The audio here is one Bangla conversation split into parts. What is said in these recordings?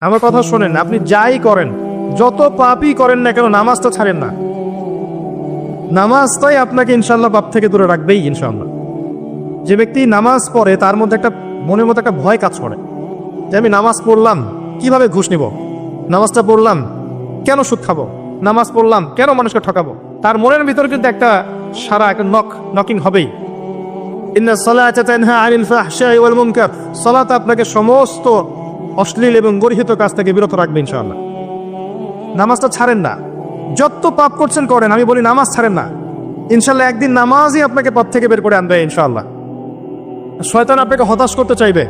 আমার কথা শোনেন, আপনি যাই করেন, যত পাপই করেন না কেন, নামাজটা ছাড়েন না। নামাজটাই আপনাকে ইনশাল্লাহ পাপ থেকে দূরে রাখবেই ইনশাল্লাহ যে ব্যক্তি নামাজ পড়ে, তার মধ্যে একটা, মনের মধ্যে একটা ভয় কাজ করে। যে আমি নামাজ পড়লাম, কীভাবে ঘুষ নিব? নামাজটা পড়লাম, কেন সুদ খাব? নামাজ পড়লাম, কেন মানুষকে ঠকাবো? তার মনের ভিতরে কিন্তু একটা সারা, একটা নক নকিং হবেই। আপনাকে সমস্ত অশ্লীল এবং গর্হিত কাজ থেকে বিরত রাখবে ইনশাআল্লাহ। নামাজটা ছাড়েন না। যত পাপ করছেন করেন, আমি বলি নামাজ ছাড়েন না। ইনশাল্লাহ একদিন নামাজই আপনাকে পথ থেকে বের করে আনবে ইনশাআল্লাহ। শয়তান আপনাকে হতাশ করতে চাইবে।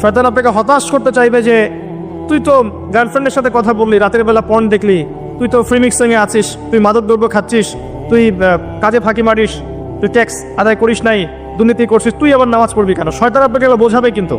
শয়তান আপনাকে হতাশ করতে চাইবে যে, তুই তো গার্লফ্রেন্ডের সাথে কথা বললি, রাতের বেলা পর্ন দেখলি, তুই তো ফ্রিমিক্সিং এ আছিস, তুই মাদক দ্রব্য খাচ্ছিস, তুই কাজে ফাঁকি মারিস, তুই ট্যাক্স আদায় করিস নাই, দুর্নীতি করছিস, তুই আবার নামাজ পড়বি কেন? শয়তান আপনাকে বোঝাবে কিন্তু।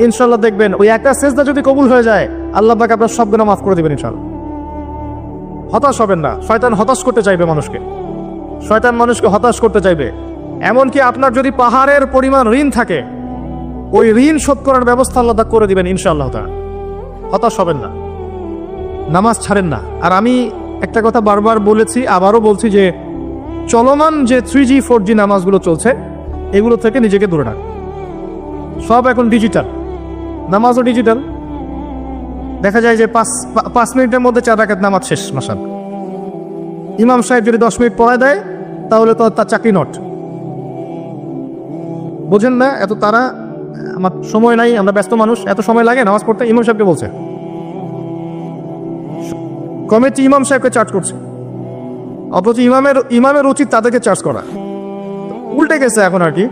ইনশাল্লাহ দেখবেন, ওই একটা সেজদা যদি কবুল হয়ে যায়, আল্লাহ পাক আপনার সব গুণা মাফ করে দিবেন ইনশাল্লাহ হতাশ হবেন না। শয়তান হতাশ করতে চাইবে মানুষকে। শয়তান মানুষকে হতাশ করতে চাইবে। এমনকি আপনার যদি পাহাড়ের পরিমাণ ঋণ থাকে, ওই ঋণ শোধ করার ব্যবস্থা আল্লাহ করে দিবেন ইনশাআল্লাহ তাআলা। হতাশ হবেন না। নামাজ ছাড়েন না। আর আমি একটা কথা বারবার বলেছি, আবারও বলছি যে চলমান যে থ্রি জি ফোর জি নামাজগুলো চলছে, এগুলো থেকে নিজেকে দূরে রাখ সব এখন ডিজিটাল নামাজও ডিজিটাল দেখা যায় যে পাঁচ পাঁচ মিনিটের মধ্যে চার রাখাত নামাজ শেষ মাসাল ইমাম সাহেব যদি দশ মিনিট পড়ায় দেয়, তাহলে তো তার চাকরি নট বোঝেন না, এত তারা, আমার সময় নাই, আমরা ব্যস্ত মানুষ, এত সময় লাগে নামাজ পড়তে, ইমাম সাহেবকে বলছে। কমিটি ইমাম সাহেবকে চার্জ করছে। অথচ ইমামের ইমামের উচিত তাদেরকে চার্জ করা। উল্টে গেছে এখন আর কি।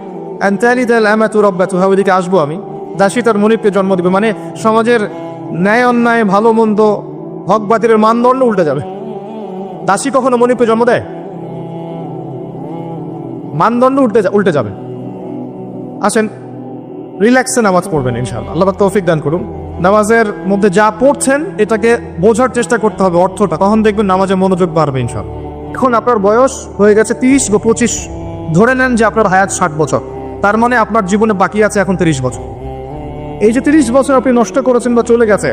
হ্যাঁ ওইদিকে আসব আমি। দাসী তার মনিপকে জন্ম দিবে। মানে সমাজের ন্যায় অন্যায়, ভালো মন্দ, হক মানদণ্ড উল্টে যাবে। দাসী কখনো মনিপকে জন্ম দেয়? মানদণ্ড উল্টে উল্টে যাবে। আসেন, রিল্যাক্সে নামাজ পড়বেন ইনশাআল্লাহ। আল্লাহ তৌফিক দান করুন। নামাজের মধ্যে যা পড়ছেন, এটাকে বোঝার চেষ্টা করতে হবে অর্থটা। তখন দেখবেন নামাজে মনোযোগ বাড়বে ইনশাআল্লাহ। এখন আপনার বয়স হয়ে গেছে তিরিশ বা পঁচিশ। ধরে নেন যে আপনার হায়াত ষাট বছর। তার মানে আপনার জীবনে বাকি আছে এখন তিরিশ বছর। এই যে তিরিশ বছর আপনি নষ্ট করেছেন বা চলে গেছে,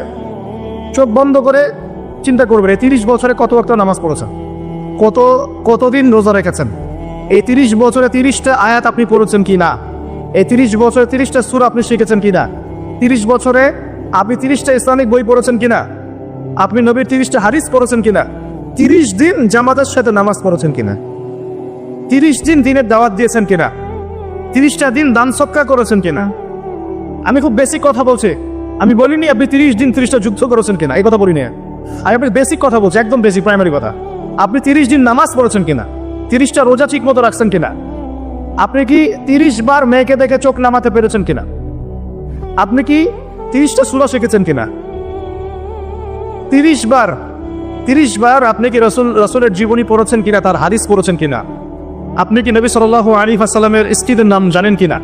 চোখ বন্ধ করে চিন্তা করবেন, এই তিরিশ বছরে কত ওয়াক্ত নামাজ পড়েছেন? কত, কতদিন রোজা রেখেছেন? এই তিরিশ বছরে তিরিশটা আয়াত আপনি পড়েছেন কি না? এই তিরিশ বছরে তিরিশটা সুর আপনি শিখেছেন কি না? তিরিশ বছরে আপনি তিরিশটা ইসলামিক বই পড়েছেন কিনা আপনি নবীর তিরিশটা হারিস পড়েছেন কিনা তিরিশ দিন জামাতের সাথে নামাজ পড়েছেন কিনা তিরিশ দিন দিনের দাওয়াত দিয়েছেন কিনা তিরিশটা দিন দান সক্কা করেছেন কিনা আমি খুব বেসিক কথা বলছি। আমি বলিনি আপনি তিরিশ দিন তিরিশটা যুদ্ধ করেছেন কিনা, এই কথা বলিনি। আমি আপনি বেসিক কথা বলছি, একদম বেসিক প্রাইমারি কথা। আপনি তিরিশ দিন নামাজ পড়েছেন কিনা, তিরিশটা রোজা ঠিক মতো রাখছেন কিনা, আপনি কি তিরিশ বার মেয়েকে দেখে চোখ নামাতে পেরেছেন কিনা, আপনি কি তিরিশটা সুরা শিখেছেন কিনা, তিরিশ বার তিরিশ বার আপনি কি রসুল, রসুলের জীবনী পড়েছেন কিনা, তার হাদিস পড়েছেন কিনা, আপনি কি নবী সাল আলী আসালামের স্ত্রীদের নাম জানেন কিনা,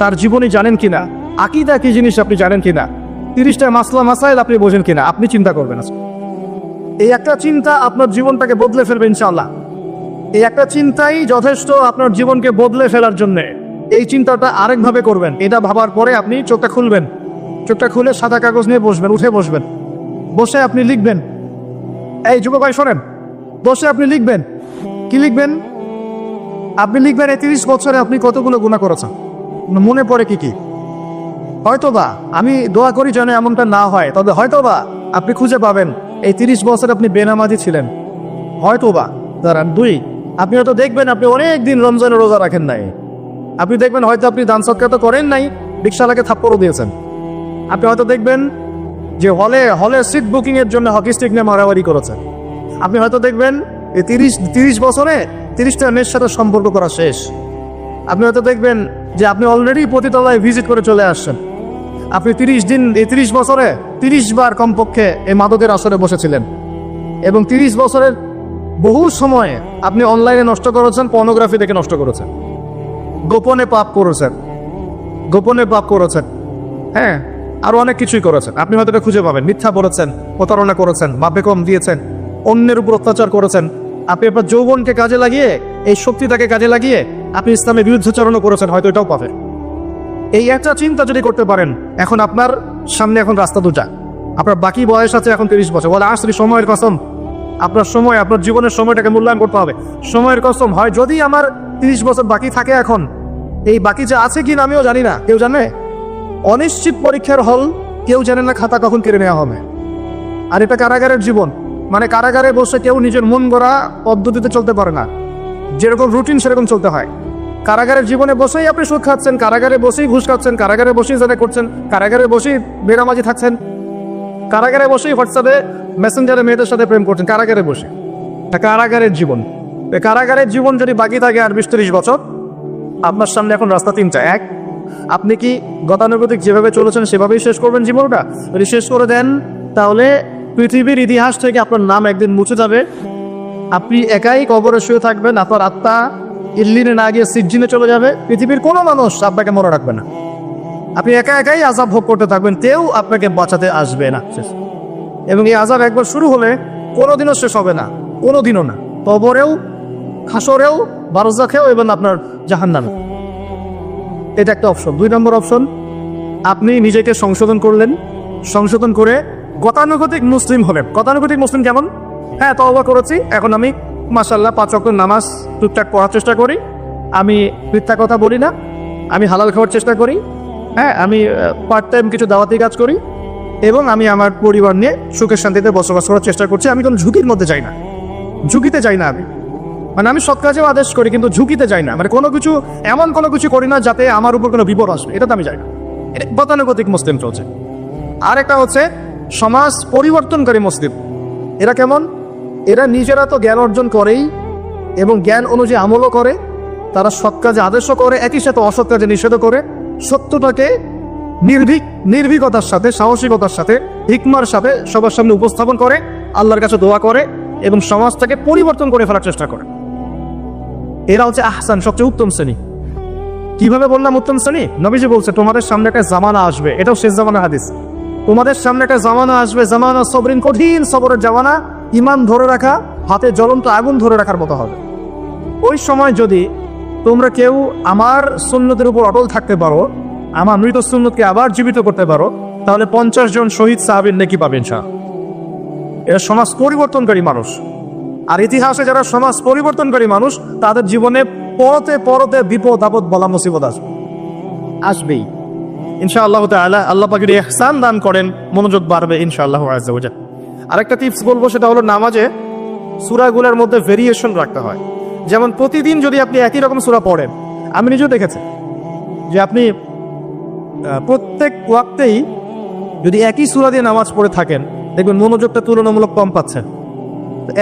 তার জীবনী জানেন কিনা আকিদা কি জিনিস আপনি জানেন কিনা? তিরিশটা মাসলা মাসাইল আপনি বোঝেন কিনা? আপনি চিন্তা করবেন এই একটা চিন্তা আপনার জীবনটাকে বদলে ফেলবে ইনশাআল্লাহ। এই একটা চিন্তাই যথেষ্ট আপনার জীবনকে বদলে ফেলার জন্য। এই চিন্তাটা আরেকভাবে করবেন। এটা ভাবার পরে আপনি চোখটা খুলবেন। চোখটা খুলে সাদা কাগজ নিয়ে বসবেন, উঠে বসবেন। বসে আপনি লিখবেন। এই যুবক ভাই, শোনেন। বসে আপনি লিখবেন। কি লিখবেন? আপনি লিখবেন, এই তিরিশ বছরে আপনি কতগুলো গুণা করেছেন? মনে পড়ে কি কি? হয়তোবা, আমি দোয়া করি যেন এমনটা না হয়, তবে হয়তোবা আপনি খুঁজে পাবেন, এই তিরিশ বছর আপনি বেনামাজি ছিলেন। হয়তোবা, দাঁড়ান, দুই, আপনি হয়তো দেখবেন আপনি অনেক দিন রমজানের রোজা রাখেন নাই। আপনি দেখবেন হয়তো আপনি দান সৎকার তো করেন নাই রিক্সালাকে থাপ্পড়ও দিয়েছেন। আপনি হয়তো দেখবেন যে হলে হলে সিট বুকিং এর জন্য হকি স্টিক নিয়ে মারামারি করেছেন। আপনি হয়তো দেখবেন এই তিরিশ তিরিশ বছরে তিরিশটা মেয়ের সাথে সম্পর্ক করা শেষ। আপনি হয়তো দেখবেন যে আপনি অলরেডি পতিতলায় ভিজিট করে চলে আসছেন। আপনি তিরিশ দিন, এই তিরিশ বছরে তিরিশ বার কমপক্ষে এই মাদকের আসরে বসেছিলেন। এবং তিরিশ বছরের বহু সময়ে আপনি অনলাইনে নষ্ট করেছেন পর্নোগ্রাফি দেখে নষ্ট করেছেন। গোপনে পাপ করেছেন। গোপনে পাপ করেছেন। হ্যাঁ আরও অনেক কিছুই করেছেন। আপনি হয়তো এটা খুঁজে পাবেন। মিথ্যা বলেছেন, প্রতারণা করেছেন, মাপে কম দিয়েছেন, অন্যের উপর অত্যাচার করেছেন। আপনি আপনার যৌবনকে কাজে লাগিয়ে, এই শক্তিটাকে কাজে লাগিয়ে আপনি ইসলামের বিরুদ্ধাচরণও করেছেন, হয়তো এটাও পাবেন। এই একটা চিন্তা যদি করতে পারেন, এখন আপনার সামনে এখন রাস্তা দুটা। আপনার বাকি বয়স আছে এখন তিরিশ বছর। বলে আসলে সময়ের কসম। আপনার সময়, আপনার জীবনের সময়টাকে মূল্যায়ন করতে হবে। সময়ের কসম হয়, যদি আমার তিরিশ বছর বাকি থাকে এখন, এই বাকি যে আছে কি না আমিও জানি না। কেউ জানে? অনিশ্চিত পরীক্ষার হল কেউ জানে না খাতা কখন কেড়ে নেওয়া হবে। আর এটা কারাগারের জীবন। মানে কারাগারে বসে কেউ নিজের মন গড়া পদ্ধতিতে চলতে পারে না। যেরকম রুটিন সেরকম চলতে হয়। কারাগারের জীবনে বসেই আপনি সুখ খাচ্ছেন, কারাগারে বসেই ঘুষ খাচ্ছেন, কারাগারে বসেই জানে করছেন, কারাগারে বসেই বেরামাজি থাকছেন। কারাগারে বসেই হোয়াটসঅ্যাপে মেসেঞ্জারে মেয়েদের সাথে প্রেম করছেন, কারাগারে বসে। কারাগারের জীবন। কারাগারের জীবন যদি বাকি থাকে আর বিশ, ত্রিশ বছর, আপনার সামনে এখন রাস্তা তিনটা। এক, আপনি কি গতানুগতিক যেভাবে চলেছেন সেভাবেই শেষ করবেন জীবনটা? যদি শেষ করে দেন, তাহলে পৃথিবীর ইতিহাস থেকে আপনার নাম একদিন মুছে যাবে। আপনি একাই কবরে শুয়ে থাকবেন, আপনার আত্মা ইল্লিনে না গিয়ে সিজ্জিনে চলে যাবে, পৃথিবীর কোনো মানুষ আপনাকে মনে রাখবে না। আপনি একা একাই আজাব ভোগ করতে থাকবেন, কেউ আপনাকে বাঁচাতে আসবে না। এবং এই আজাব একবার শুরু হলে কোনোদিনও শেষ হবে না, কোনোদিনও না। কবরেও খাসরেও বারজাখেও এবং আপনার জাহান্নামে এটা একটা অপশন দুই নম্বর অপশন আপনি নিজেকে সংশোধন করলেন। সংশোধন করে গতানুগতিক মুসলিম হলেন। গতানুগতিক মুসলিম কেমন? হ্যাঁ তওবা করেছি, এখন আমি মাসাল্লাহ পাঁচ অক্ট নামাজ টুকটাক পড়ার চেষ্টা করি। আমি মিথ্যা কথা বলি না, আমি হালাল খাওয়ার চেষ্টা করি। হ্যাঁ আমি পার্ট টাইম কিছু দাওয়াতি কাজ করি এবং আমি আমার পরিবার নিয়ে সুখের শান্তিতে বসবাস করার চেষ্টা করছি। আমি কোনো ঝুঁকির মধ্যে যাই না, ঝুঁকিতে যাই না আমি। মানে আমি সৎ কাজেও আদেশ করি, কিন্তু ঝুঁকিতে যাই না। মানে কোনো কিছু, এমন কোনো কিছু করি না যাতে আমার উপর কোনো বিপদ আসবে এটা তো আমি যাই না। এটা গতানুগতিক মুসলিম চলছে। আর একটা হচ্ছে সমাজ পরিবর্তনকারী মুসলিম। এরা কেমন? এরা নিজেরা তো জ্ঞান অর্জন করেই এবং জ্ঞান অনুযায়ী আমলও করে। তারা সৎ কাজে আদেশও করে, একই সাথে অসৎ কাজে নিষেধ করে। সত্যটাকে নির্ভীক, নির্ভীকতার সাথে, সাহসিকতার সাথে, হিকমার সাথে সবার সামনে উপস্থাপন করে, আল্লাহর কাছে দোয়া করে এবং সমাজটাকে পরিবর্তন করে ফেলার চেষ্টা করে। এরা হচ্ছে আহসান, সবচেয়ে উত্তম শ্রেণি। কীভাবে বললাম উত্তম শ্রেণি? নবীজি বলছে, তোমাদের সামনে একটা জামানা আসবে। এটাও শেষ জামানা হাদিস। তোমাদের সামনে একটা জামানা আসবে, জামানা সবরিন কঠিন সবরের জামানা। ইমান ধরে রাখা, হাতে জ্বলন্ত আগুন ধরে রাখার মতো হবে। ওই সময় যদি তোমরা কেউ আমার সুন্নতের উপর অটল থাকতে পারো, আমার মৃত সুন্নতকে আবার জীবিত করতে পারো, তাহলে পঞ্চাশ জন শহীদ সাহাবির নেকি পাবেন শাহ এরা সমাজ পরিবর্তনকারী মানুষ। আর ইতিহাসে যারা সমাজ পরিবর্তনকারী মানুষ, তাদের জীবনে পরতে পরতে বিপদ, আপদ বলা মুসিবত আসবে। আসবেই। ইনশাআল্লাহ আল্লাহ পাক যদি ইহসান দান করেন, মনোযোগ বাড়বে ইনশাআল্লাহ ওয়াজাল আরেকটা টিপস বলব, সেটা হলো নামাজে সূরাগুলোর মধ্যে ভেরিয়েশন রাখতে হয়। যেমন প্রতিদিন যদি আপনি একই রকম সূরা পড়েন, আমি নিজেও দেখেছি যে আপনি প্রত্যেক ওয়াক্তেই যদি একই সূরা দিয়ে নামাজ পড়ে থাকেন, দেখবেন মনোযোগটা তুলনামূলক কম পাচ্ছেন।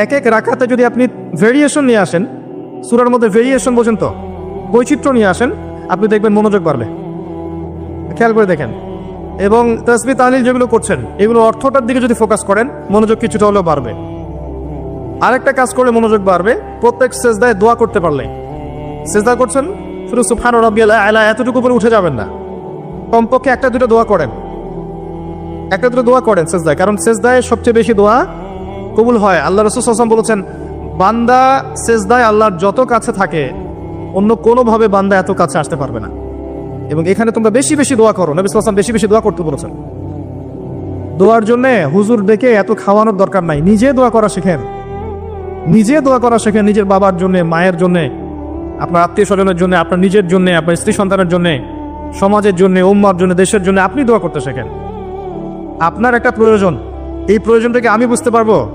এক এক রাখাতে যদি আপনি ভেরিয়েশন নিয়ে আসেন, সুরার মধ্যে ভেরিয়েশন বোঝেন তো বৈচিত্র্য নিয়ে আসেন, আপনি দেখবেন মনোযোগ বাড়বে। খেয়াল করে দেখেন। এবং তসবি তাহলিল যেগুলো করছেন এগুলো অর্থটার দিকে যদি ফোকাস করেন, মনোযোগ কিছুটা হলেও বাড়বে। আরেকটা কাজ করলে মনোযোগ বাড়বে, প্রত্যেক সেজদায় দোয়া করতে পারলে। সেজদা করছেন? শুধু সুফান রবিয়াল আলা, এতটুকু উপরে উঠে যাবেন না। কমপক্ষে একটা দুটো দোয়া করেন। একটা দুটো দোয়া করেন সেজদায়, কারণ সেজদায় সবচেয়ে বেশি দোয়া কবুল হয়। আল্লাহ রসুল আসলাম বলেছেন, বান্দা সেজদায় আল্লাহর যত কাছে থাকে, অন্য কোনোভাবে বান্দা এত কাছে আসতে পারবে না। এবং এখানে তোমরা বেশি বেশি দোয়া করো। নবী সাল্লাম বেশি বেশি দোয়া করতে বলেছেন। দোয়ার জন্য হুজুর ডেকে এত খাওয়ানোর দরকার নাই। নিজে দোয়া করা শেখেন। নিজে দোয়া করা শেখেন নিজের বাবার জন্য, মায়ের জন্য, আপনার আত্মীয় স্বজনের জন্য, আপনার নিজের জন্য, আপনার স্ত্রী সন্তানের জন্য, সমাজের জন্য, উম্মার জন্য, দেশের জন্য আপনি দোয়া করতে শেখেন। আপনার একটা প্রয়োজন। এই প্রয়োজনটাকে আমি বুঝতে পারব।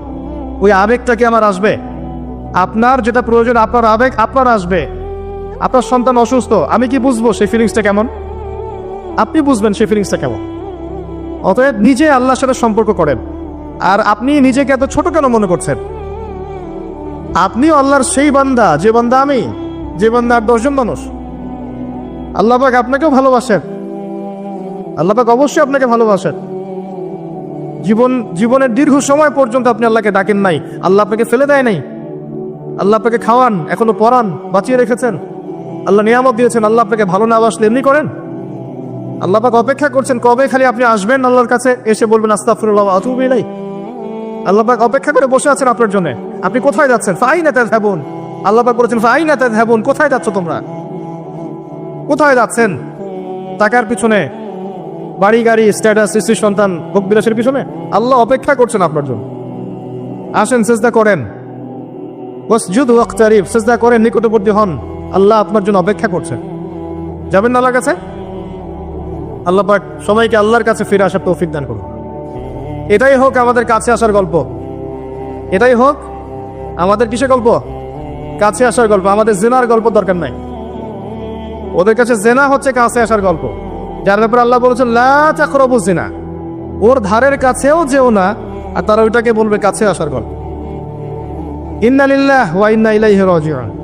ওই আবেগটাকে আমার আসবে? আপনার যেটা প্রয়োজন, আপনার আবেগ আপনার আসবে। আপনার সন্তান অসুস্থ, আমি কি বুঝব সেই ফিলিংসটা কেমন? আপনি বুঝবেন সেই ফিলিংসটা কেমন। অতএব নিজে আল্লাহর সাথে সম্পর্ক করেন। আর আপনি নিজেকে এত ছোট কেন মনে করছেন? আপনিও আল্লাহর সেই বান্দা, যে বান্দা আমি, যে বান্দা আর দশজন মানুষ। আল্লাহ পাক আপনাকেও ভালোবাসেন। আল্লাহ পাক অবশ্যই আপনাকে ভালোবাসেন। জীবন, জীবনের দীর্ঘ সময় পর্যন্ত আপনি আল্লাহকে ডাকেন নাই। আল্লাহ আপনাকে ফেলে দেয় নাই। আল্লাহ আপনাকে খাওয়ান, এখনও পড়ান বাঁচিয়ে রেখেছেন। আল্লাহ নিয়ামত দিয়েছেন, আল্লাহ আপনাকে ভালো না বাসলে এমনি করেন? আল্লাহ পাক অপেক্ষা করছেন, কবে খালি আপনি আসবেন আল্লাহর কাছে? এসে বলবেন আস্তাফরুল্লাহ আতুবি নাই আল্লাহ পাক অপেক্ষা করে বসে আছেন আপনার জন্য। আপনি কোথায় যাচ্ছেন? ফাই না তার হ্যাবন আল্লাহ পাক বলেছেন ফাই না তার হ্যাবন কোথায় যাচ্ছ তোমরা? কোথায় যাচ্ছেন? টাকার পিছনে। বাড়ি, গাড়ি স্ট্যাটাস স্ত্রী, সন্তান, ভোগ বিলাসের পিছনে। আল্লাহ অপেক্ষা করছেন আপনার জন্য। আসেন, সেজদা করেন। মসজুদ ওয়াক্তারিফ সেজদা করেন, নিকটবর্তী হন। আল্লাহ আপনার জন্য অপেক্ষা করছেন যাবেন না আল্লাহর কাছে? আল্লাহ পাক সবাইকে আল্লাহর কাছে ফিরে আসার তৌফিক দান করুন। এটাই হোক আমাদের কাছে আসার গল্প। এটাই হোক আমাদের কিসের গল্প? কাছে আসার গল্প। আমাদের জেনার গল্প দরকার নাই। ওদের কাছে জেনা হচ্ছে কাছে আসার গল্প। যার ব্যাপারে আল্লাহ বলেছেন, লা চাকরবু জেনা ওর ধারের কাছেও যেও না, আর তারা ওইটাকে বলবে কাছে আসার গল্প। ইন্না লিল্লাহ ওয়া ইন্না ইলাইহি রাজিউন।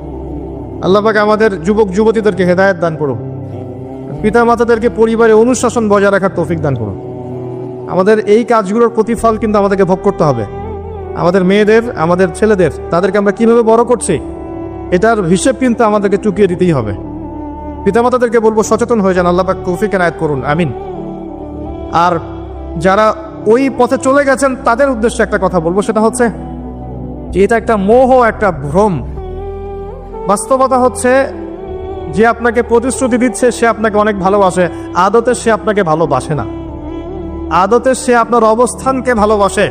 আল্লাহ পাক আমাদের যুবক যুবতীদেরকে হেদায়ত দান করুন পিতা মাতাদেরকে পরিবারে অনুশাসন বজায় রাখার তৌফিক দান করুন আমাদের এই কাজগুলোর প্রতিফল কিন্তু আমাদেরকে ভোগ করতে হবে। আমাদের মেয়েদের, আমাদের ছেলেদের, তাদেরকে আমরা কীভাবে বড় করছি, এটার হিসেব কিন্তু আমাদেরকে চুকিয়ে দিতেই হবে। পিতামাতাদেরকে বলব, সচেতন হয়ে যান, আল্লাহ পাক তৌফিক এনায়েত করুন, আমিন। আর যারা ওই পথে চলে গেছেন, তাদের উদ্দেশ্যে একটা কথা বলব, সেটা হচ্ছে যে এটা একটা মোহ, একটা ভ্রম। বাস্তবতা হচ্ছে যে আপনাকে প্রতিশ্রুতি দিচ্ছে, সে আপনাকে অনেক ভালোবাসে। আদতে সে আপনাকে ভালোবাসে না। আদতে সে আপনার অবস্থানকে ভালোবাসে।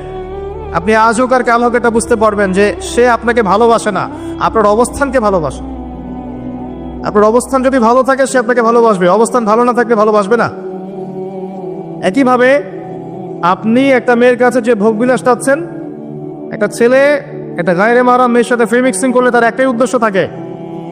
আপনি আজ হোক আর কাল হোক এটা বুঝতে পারবেন যে সে আপনাকে ভালোবাসে না, আপনার অবস্থানকে ভালোবাসে। আপনার অবস্থান যদি ভালো থাকে, সে আপনাকে ভালোবাসবে। অবস্থান ভালো না থাকলে ভালোবাসবে না। একইভাবে আপনি একটা মেয়ের কাছে যে ভোগ বিলাস চাচ্ছেন, একটা ছেলে, একটা গায়ের মারা মেয়ের সাথে ফ্রি মিক্সিং করলে তার একটাই উদ্দেশ্য থাকে।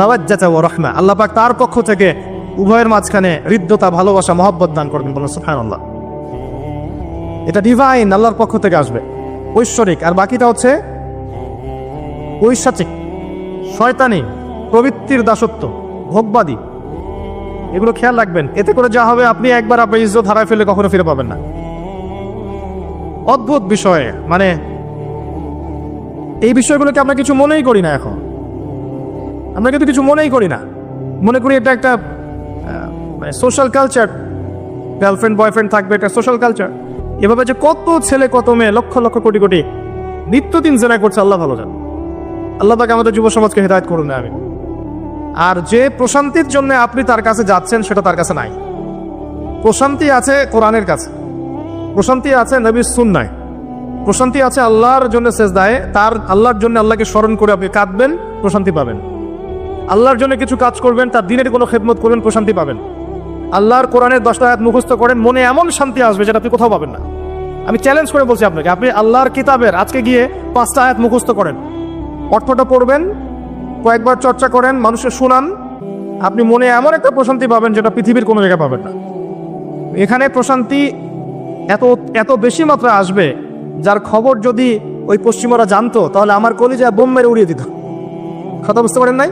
মাওয়াজ্জাতা ওয়া রাহমা। আল্লাহ পাক তার পক্ষ থেকে উভয়ের মাঝখানে হৃদ্যতা, ভালোবাসা, মহব্বত দান করবেন বলেন, সুবহানাল্লাহ। এটা ডিভাইন আল্লাহর পক্ষ থেকে আসবে। ঐশ্বরিক। আর বাকিটা হচ্ছে ঐশাচিক, শয়তানি, প্রবৃত্তির দাসত্ব, ভোগবাদী। এগুলো খেয়াল রাখবেন। এতে করে যা হবে, আপনি একবার আপনার ইজ্জত হারায় ফেলে কখনো ফিরে পাবেন না। অদ্ভুত বিষয়ে। মানে এই বিষয়গুলোকে আমরা কিছু মনেই করি না এখন। আমরা কিন্তু কিছু মনেই করি না। মনে করি এটা একটা সোশ্যাল কালচার গার্লফ্রেন্ড বয়ফ্রেন্ড থাকবে, এটা সোশ্যাল কালচার এভাবে যে কত ছেলে, কত মেয়ে, লক্ষ লক্ষ কোটি কোটি নিত্যদিন জেনা করছে, আল্লাহ ভালো জান। আল্লাহ তাকে আমাদের যুব সমাজকে হেদায়ত করুন না আমি আর যে প্রশান্তির জন্য আপনি তার কাছে যাচ্ছেন, সেটা তার কাছে নাই। প্রশান্তি আছে কোরআনের কাছে। প্রশান্তি আছে নবীর সুন্নায়। প্রশান্তি আছে আল্লাহর জন্য শেষদায় তার আল্লাহর জন্য আল্লাহকে স্মরণ করে আপনি কাঁদবেন, প্রশান্তি পাবেন। আল্লাহর জন্য কিছু কাজ করবেন, তার দিনের কোনো খেদমত করবেন, প্রশান্তি পাবেন। আল্লাহর কোরআনের দশটা আয়াত মুখস্থ করেন, মনে এমন শান্তি আসবে যেটা আপনি কোথাও পাবেন না। আমি চ্যালেঞ্জ করে বলছি আপনাকে, আপনি আল্লাহর কিতাবের আজকে গিয়ে পাঁচটা আয়াত মুখস্থ করেন। অর্থটা পড়বেন, কয়েকবার চর্চা করেন, মানুষের শুনান। আপনি মনে এমন একটা প্রশান্তি পাবেন যেটা পৃথিবীর কোনো জায়গায় পাবেন না। এখানে প্রশান্তি এত এত বেশি মাত্রা আসবে, যার খবর যদি ওই পশ্চিমরা জানতো, তাহলে আমার কলিজা বোম মেরে উড়িয়ে দিত। কথা বুঝতে পারেন নাই?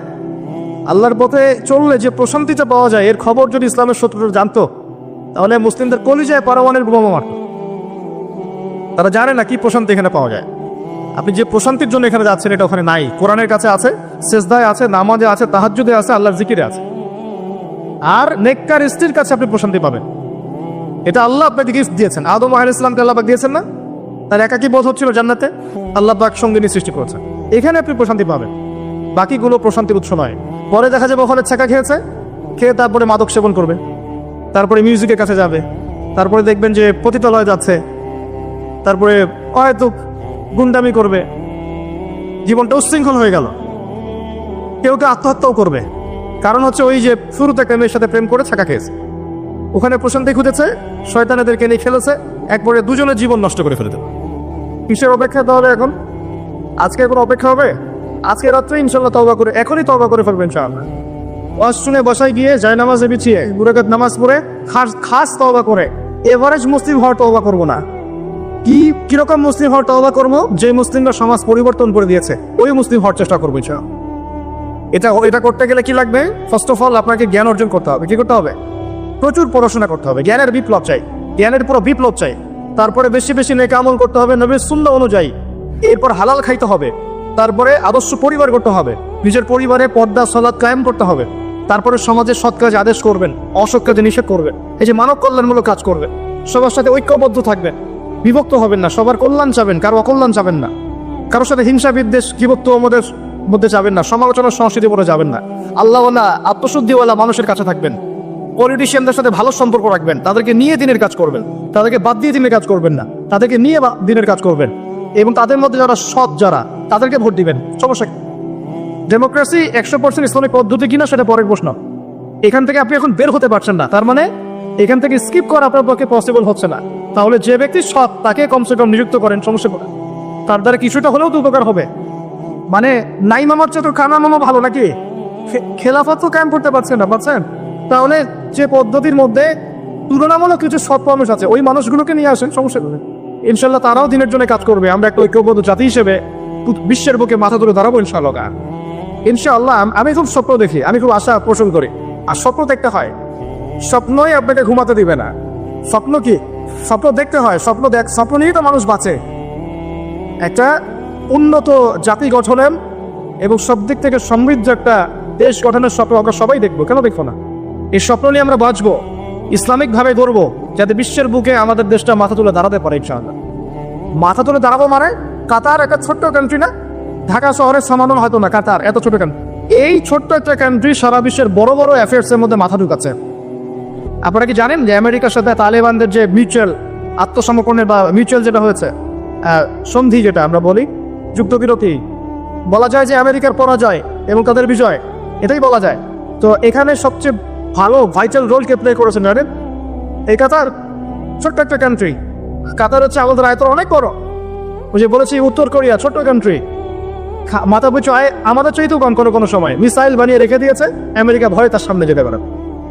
আল্লাহর পথে চললে যে প্রশান্তিটা পাওয়া যায়, এর খবর যদি ইসলামের শত্রুরা জানতো, তাহলে মুসলিমদের কলিজায় পারমাণের বোমা মারত। তারা জানে না কি প্রশান্তি এখানে পাওয়া যায়। আপনি যে প্রশান্তির জন্য এখানে যাচ্ছেন, এটা ওখানে নাই। কোরআনের কাছে আছে, সেজদায় আছে, নামাজে আছে, তাহাজ্জুদে আছে, আল্লাহর জিকিরে আছে। আর নেককার স্ত্রীর কাছে আপনি প্রশান্তি পাবেন। এটা আল্লাহ আপনাকে গিফট দিয়েছেন। আদম আহ ইসলামকে আল্লাহ দিয়েছেন না? তার একাকি বোধ হচ্ছিল জান্নাতে। আল্লাহ সঙ্গিনী সৃষ্টি করেছেন। এখানে আপনি প্রশান্তি পাবেন। বাকিগুলো প্রশান্তির উৎস নয়। পরে দেখা যাবে ওখানে ছেঁকা খেয়েছে, খেয়ে তারপরে মাদক সেবন করবে। তারপরে মিউজিকের কাছে যাবে। তারপরে দেখবেন যে পতিতালয় যাচ্ছে। তারপরে হয়তো গুন্ডামি করবে। জীবনটা উচ্ছৃঙ্খল হয়ে গেল। কেউ কেউ আত্মহত্যাও করবে। কারণ হচ্ছে ওই যে শুরুতে একটা মেয়ের সাথে প্রেম করে ছাকা খেয়েছে। ওখানে প্রশান্তি খুঁজেছে, শয়তানেদেরকে নিয়ে খেলেছে, একবারে দুজনের জীবন নষ্ট করে ফেলে দেবে কিসের অপেক্ষা তাহলে এখন? আজকে কোনো অপেক্ষা হবে? আজকে রাত্রে ইনশাল্লাহ তবা করে, এখনই তওবা করে ফেলবেন ইনশাআল্লাহ। শুনে বসায় গিয়ে যায় নামাজে বিছিয়ে বুড়াকাত নামাজ পড়ে, খাস খাস তওবা করে। এভারেজ মুসলিম হওয়ার তওবা করব না। কি, কীরকম মুসলিম হওয়ার তওবা করব? যে মুসলিমরা সমাজ পরিবর্তন করে দিয়েছে, ওই মুসলিম হওয়ার চেষ্টা করব ইনশাআল্লাহ। এটা এটা করতে গেলে কি লাগবে? ফার্স্ট অফ অল আপনাকে জ্ঞান অর্জন করতে হবে। কি করতে হবে? প্রচুর পড়াশোনা করতে হবে। জ্ঞানের বিপ্লব চাই। জ্ঞানের পুরো বিপ্লব চাই। তারপরে বেশি বেশি নেক আমল করতে হবে নবীর শূন্য অনুযায়ী। এরপর হালাল খাইতে হবে। তারপরে আদর্শ পরিবার করতে হবে। নিজের পরিবারে পর্দা সলাদ কায়েম করতে হবে। তারপরে সমাজের সৎ কাজে আদেশ করবেন, অসৎ কাজে নিষেধ করবেন। এই যে মানব কল্যাণমূলক কাজ করবেন সবার সাথে ঐক্যবদ্ধ থাকবেন। বিভক্ত হবেন না, সবার কল্যাণ চাবেন, কারও অকল্যাণ চাবেন না। কারোর সাথে হিংসা, বিদ্বেষ কিবত্ব আমাদের মধ্যে যাবেন না, সমালোচনা, সংস্কৃতি পরে যাবেন না। আল্লাহওয়ালা, আত্মশুদ্ধিওয়ালা মানুষের কাছে থাকবেন। পলিটিশিয়ানদের সাথে ভালো সম্পর্ক রাখবেন, তাদেরকে নিয়ে দিনের কাজ করবেন। তাদেরকে বাদ দিয়ে দিনের কাজ করবেন না। তাদেরকে নিয়ে দিনের কাজ করবেন। এবং তাদের মধ্যে যারা সৎ যারা, তাদেরকে ভোট দিবেন। সমস্যা? ডেমোক্রেসি একশো পার্সেন্ট ইসলামিক পদ্ধতি কিনা সেটা পরের প্রশ্ন। এখান থেকে আপনি এখন বের হতে পারছেন না। তার মানে এখান থেকে স্কিপ করা আপনার পক্ষে পসিবল হচ্ছে না। তাহলে যে ব্যক্তি সৎ, তাকে কমসে কম নিযুক্ত করেন, সমস্যা কোথায়? তার দ্বারা কিছুটা হলেও তো উপকার হবে। মানে নাই মামার চেয়ে তো কানা মামা ভালো নাকি? খেলাফত তো কায়েম করতে পারছেন না, পারছেন? তাহলে যে পদ্ধতির মধ্যে তুলনামূলক কিছু সৎ মানুষ আছে, ওই মানুষগুলোকে নিয়ে আসেন, সমস্যা নেই ইনশাল্লাহ তারাও দিনের জন্য কাজ করবে। আমরা একটা ঐক্যবদ্ধ জাতি হিসেবে বিশ্বের বুকে মাথা তুলে দাঁড়াবো ইনশাল্লাহ ইনশাআল্লাহ, আমি খুব স্বপ্ন দেখি, আমি খুব আশা পোষণ করি। আর স্বপ্ন দেখতে হয়। স্বপ্নই আপনাকে ঘুমাতে দিবে না। স্বপ্ন কি? স্বপ্ন দেখতে হয়, স্বপ্ন দেখ স্বপ্ন নিয়েই তো মানুষ বাঁচে। একটা উন্নত জাতি গঠনের এবং সব দিক থেকে সমৃদ্ধ একটা দেশ গঠনের স্বপ্ন আমরা সবাই দেখব। কেন দেখব না? এই স্বপ্ন নিয়ে আমরা বাঁচবো। ইসলামিক ভাবে গড়বো যাতে বিশ্বের বুকে আমাদের দেশটা মাথা তুলে দাঁড়াতে পারে, ইনশাআল্লাহ। মাথা তুলে দাঁড়াবো মানে কাতার একটা ছোট্ট কান্ট্রি না? ঢাকা শহরের সামান্য হয়তো না, কাতার, এত ছোট কান্ট্রি এই ছোট্ট একটা কান্ট্রি সারা বিশ্বের বড় বড় অ্যাফেয়ার্স এর মধ্যে মাথা ঢুকাচ্ছে। আপনারা কি জানেন যে আমেরিকার সাথে তালেবানদের যে মিউচুয়াল আত্মসমর্পণের বা মিউচুয়াল যেটা হয়েছে সন্ধি যেটা আমরা বলি যুদ্ধবিরতি বলা যায় যে আমেরিকার পরাজয় এবং তাদের বিজয়, এটাই বলা যায়। তো এখানে সবচেয়ে ভালো ভাইটাল রোল কে প্লে করেছেন জানেন এই কাতার ছোট্ট একটা কান্ট্রি কাতার হচ্ছে আমাদের আয়তন অনেক বড়। ওই যে বলেছি, উত্তর কোরিয়া, ছোট্ট কান্ট্রি মাথা পিছু আয়, আমাদের চাইতেও কম কোনো কোনো সময়। মিসাইল বানিয়ে রেখে দিয়েছে, আমেরিকা ভয়ে তার সামনে যেতে পারে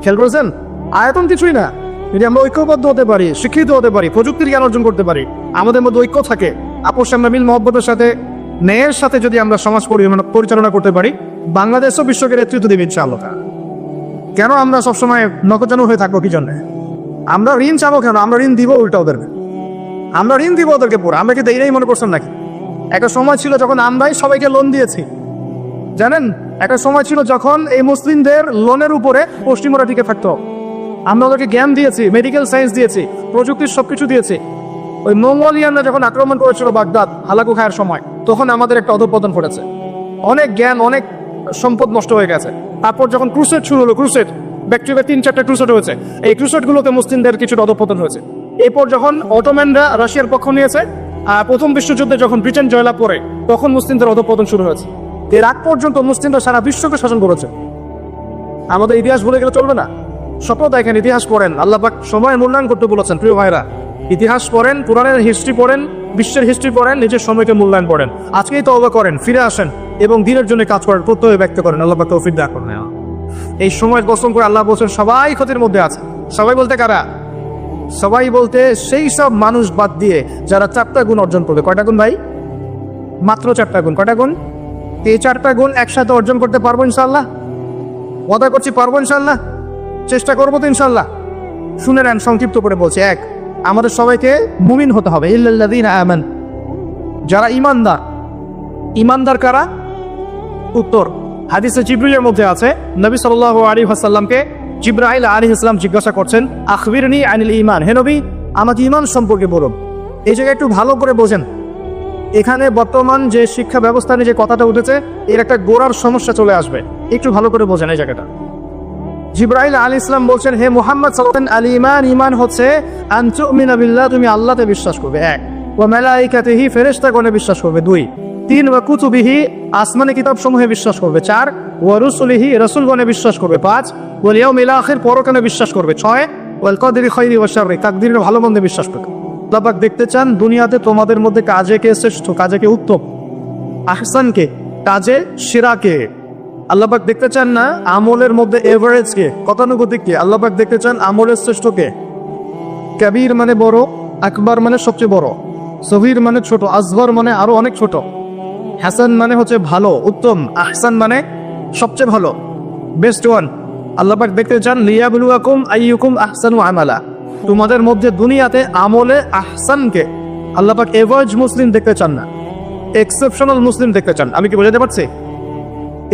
খেয়াল করেছেন? আয়তন কিছুই না। যদি আমরা ঐক্যবদ্ধ হতে পারি শিক্ষিত হতে পারি, প্রযুক্তির জ্ঞান অর্জন করতে পারি, আমাদের মধ্যে ঐক্য থাকে। আপোষ আমরা মিল মহব্বতের সাথে, ন্যায়ের সাথে যদি আমরা সমাজ পরি- পরিচালনা করতে পারি, বাংলাদেশও বিশ্বকে নেতৃত্ব দেবে ইনশাআল্লাহ। কেন আমরা সবসময় নকজানু হয়ে থাকব কি জন্য? আমরা ঋণ চাবো কেন? আমরা ঋণ দিব উল্টা ওদেরকে। আমরা ঋণ দিব ওদেরকে পুরো। আমরা কি দেইরাই মনে করছেন নাকি? একটা সময় ছিল যখন আমরাই সবাইকে লোন দিয়েছি। জানেন? একটা সময় ছিল যখন এই মুসলিমদের লোনের উপরে পশ্চিমরা টিকে থাকতো। আমরা ওদেরকে জ্ঞান দিয়েছি মেডিকেল সায়েন্স দিয়েছি, প্রযুক্তির সবকিছু দিয়েছি। ওই মঙ্গোলিয়ানরা যখন আক্রমণ করেছিল বাগদাদ, হালাকু খায়ের সময়, তখন আমাদের একটা অধপতন ঘটেছে। অনেক জ্ঞান, অনেক সম্পদ নষ্ট হয়ে গেছে। তারপর যখন ক্রুসেট শুরু হলো ক্রুসেট ব্যাকটেরিয়া তিন চারটা ক্রুসেট হয়েছে। এই ক্রুসেটগুলোতে মুসলিমদের কিছুটা অধপতন হয়েছে। এরপর যখন অটোম্যানরা রাশিয়ার পক্ষ নিয়েছে আর প্রথম বিশ্বযুদ্ধে যখন ব্রিটেন জয়লাভ করে, তখন মুসলিমদের অধপতন শুরু হয়েছে। এর আগ পর্যন্ত মুসলিমরা সারা বিশ্বকে শাসন করেছে। আমাদের ইতিহাস ভুলে গেলে চলবে না। স্বপ্ন দেখেন, ইতিহাস পড়েন। আল্লাহবাক সময় মূল্যায়ন করতে বলেছেন, প্রিয় ভাইরা ইতিহাস পড়েন পুরাণের হিস্ট্রি পড়েন, বিশ্বের হিস্ট্রি পড়েন, নিজের সময়কে মূল্যায়ন করেন। আজকেই তওবা করেন, ফিরে আসেন। এবং দিনের জন্য কাজ করেন প্রত্যয় ব্যক্ত করেন। আল্লাহ তৌফিক দা করেন। এই সময় কসম করে আল্লাহ বলছেন, সবাই ক্ষতির মধ্যে আছে। সবাই বলতে কারা? সবাই বলতে সেই সব মানুষ বাদ দিয়ে যারা চারটা গুণ অর্জন করবে। কয়টা গুণ ভাই? মাত্র চারটা গুণ। কয়টা গুণ? এই চারটা গুণ একসাথে অর্জন করতে পারব ইনশাল্লাহ ওয়াদা করছি পারব ইনশাল্লাহ চেষ্টা করব তো ইনশাল্লাহ শুনে নেন, সংক্ষিপ্ত করে বলছে। এক, আমাদের সবাইকে মুমিন হতে হবে। আমান। যারা ইমানদার। ইমানদার কারা? উত্তর। হাদিসে জিব্রিলের মধ্যে আছে, নবী সাল্লাল্লাহু আলাইহি ওয়াসাল্লামকে জিব্রাইল আলাইহিস সালাম জিজ্ঞাসা করছেন, আখবিরনি আনিল ঈমান? হে নবী, আমাকে ঈমান সম্পর্কে বলুন। এই জায়গায় একটু ভালো করে বোঝেন। এখানে বর্তমান যে শিক্ষা ব্যবস্থা নিয়ে যে কথাটা উঠেছে, এর একটা গোড়ার সমস্যা চলে আসবে। একটু ভালো করে বোঝেন এই জায়গাটা। জিব্রাহিল আলী ইসলাম বলছেন, হে মোহাম্মদ সাল্লাম আল ইমান ইমান হচ্ছে আনতুমিনা বিল্লাহ, তুমি আল্লাহতে বিশ্বাস করবে, এক। ও মেলাইকাতেহি, ফেরেশতাগণে বিশ্বাস করবে, দুই। তিন ওয়া কুতুবিহি আসমানি কিতাব সমূহে বিশ্বাস করবে। চার, ওয়া রুসুলিহি রসুলগণে বিশ্বাস করবে। পাঁচ, ওয়াল ইয়াউমিল আখির, পরকালে বিশ্বাস করবে। ছয়, ওয়াল কদরি খাইরি ওয়া শাররি, তাকদীরের ভালো মন্দে বিশ্বাস করবে। আল্লাপাক দেখতে চান, দুনিয়াতে তোমাদের মধ্যে কাজে কে শ্রেষ্ঠ, কাজে কে উত্তম? আহসানকে কাজে সেরাকে আল্লাপাক দেখতে চান না, আমলের মধ্যে এভারেজকে গতানুগতিককে আল্লাপাক দেখতে চান, আমলের শ্রেষ্ঠকে কাবির মানে বড়, আকবর মানে সবচেয়ে বড়। সহির মানে ছোট আসবর মানে আরও অনেক ছোট। হাসান মানে হচ্ছে ভালো, উত্তম। আহসান মানে সবচেয়ে ভালো। বেস্ট ওয়ান আল্লাপাক দেখতে চান, লিয়াবুলুয়াকুম আইয়ুকুম আহসানু আমালা। তোমাদের মধ্যে দুনিয়াতে আমলে আহসানকে আল্লাপাক এভারেজ মুসলিম দেখতে চান না। এক্সেপশনাল মুসলিম দেখতে চান। আমি কি বোঝাতে পারছি?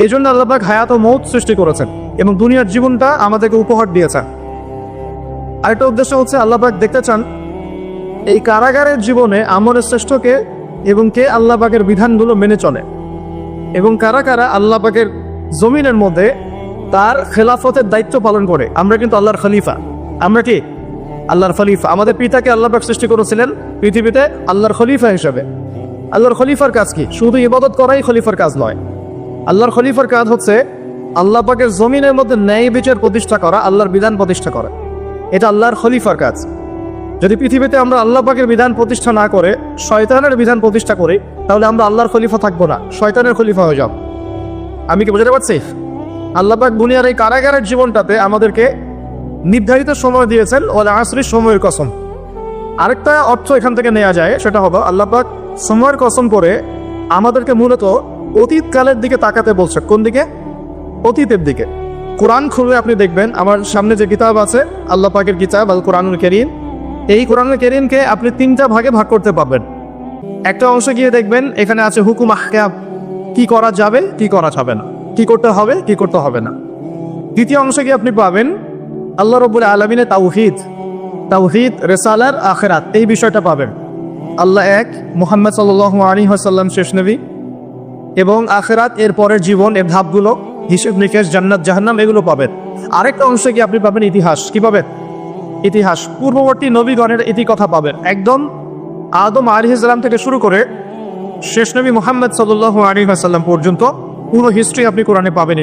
এই জন্য আল্লাপাক হায়াত ও মৌত সৃষ্টি করেছেন এবং দুনিয়ার জীবনটা আমাদেরকে উপহার দিয়েছেন। আরেকটা উদ্দেশ্য হচ্ছে আল্লাপাক দেখতে চান, এই কারাগারের জীবনে আমলের শ্রেষ্ঠকে এবং কে আল্লাহ পাকের বিধানগুলো মেনে চলে। এবং কারা কারা আল্লাহ পাকের জমিনের মধ্যে তার খেলাফতের দায়িত্ব পালন করে, আমরা কিন্তু আল্লাহর খলিফা। আমরা কি? আল্লাহর খলিফা। আমাদের পিতাকে আল্লাহ পাক সৃষ্টি করেছিলেন পৃথিবীতে আল্লাহর খলিফা হিসেবে। আল্লাহর খলিফার কাজ কি? শুধু ইবাদত করাই খলিফার কাজ নয়। আল্লাহর খলিফার কাজ হচ্ছে আল্লাহ পাকের জমিনের মধ্যে ন্যায় বিচার প্রতিষ্ঠা করা, আল্লাহর বিধান প্রতিষ্ঠা করা। এটা আল্লাহর খলিফার কাজ। যদি পৃথিবীতে আমরা আল্লাহ পাকের বিধান প্রতিষ্ঠা না করে, শয়তানের বিধান প্রতিষ্ঠা করি, তাহলে আমরা আল্লাহর খলিফা থাকব না, শয়তানের খলিফা হয়ে যাব। আমি কি বোঝাতে পারছি? আল্লাহ পাক দুনিয়ার এই কারাগারের জীবনটাতে আমাদেরকে নির্ধারিত সময় দিয়েছেন ও আসরির সময়ের কসম। আরেকটা অর্থ এখান থেকে নেওয়া যায়, সেটা হলো আল্লাহ পাক সময়ের কসম করে আমাদেরকে মূলত অতীতকালের দিকে তাকাতে বলছে। কোন দিকে? অতীতের দিকে। কোরআন খুলে আপনি দেখবেন, আমার সামনে যে কিতাব আছে, আল্লাহ পাকের কিতাব, আল কোরআনুল কেরিম এই কোরআনুল কেরিমকে আপনি তিনটা ভাগে ভাগ করতে পারবেন। একটা অংশ গিয়ে দেখবেন, এখানে আছে হুকুম আহকাম। কি করা যাবে, কি করা যাবে না। কি করতে হবে, কি করতে হবে না। দ্বিতীয় অংশে গিয়ে আপনি পাবেন, আল্লাহ রবুল আলমিনের তাওহিদ। তাওহিদ রেসালার আখেরাত, এই বিষয়টা পাবেন। আল্লাহ এক, মুহাম্মদ সাল আলী হাসাল্লাম শেষ নবী। এবং আখেরাত, এর পরের জীবন, এর ধাপগুলো, হিসেব নিকেশ, জান্নাত, জাহান্নাম, এগুলো পাবেন। আরেকটা অংশে কি আপনি পাবেন ইতিহাস। কি পাবেন? ইতিহাস। পূর্ববর্তী নবীগণের ইতি কথা পাবেন একদম আদম আলি ইসলাম থেকে শুরু করে শেষ নবী মোহাম্মদ সাল্লু আলী আসাল্লাম পর্যন্ত পুরো হিস্ট্রি আপনি কোরআনে পাবেন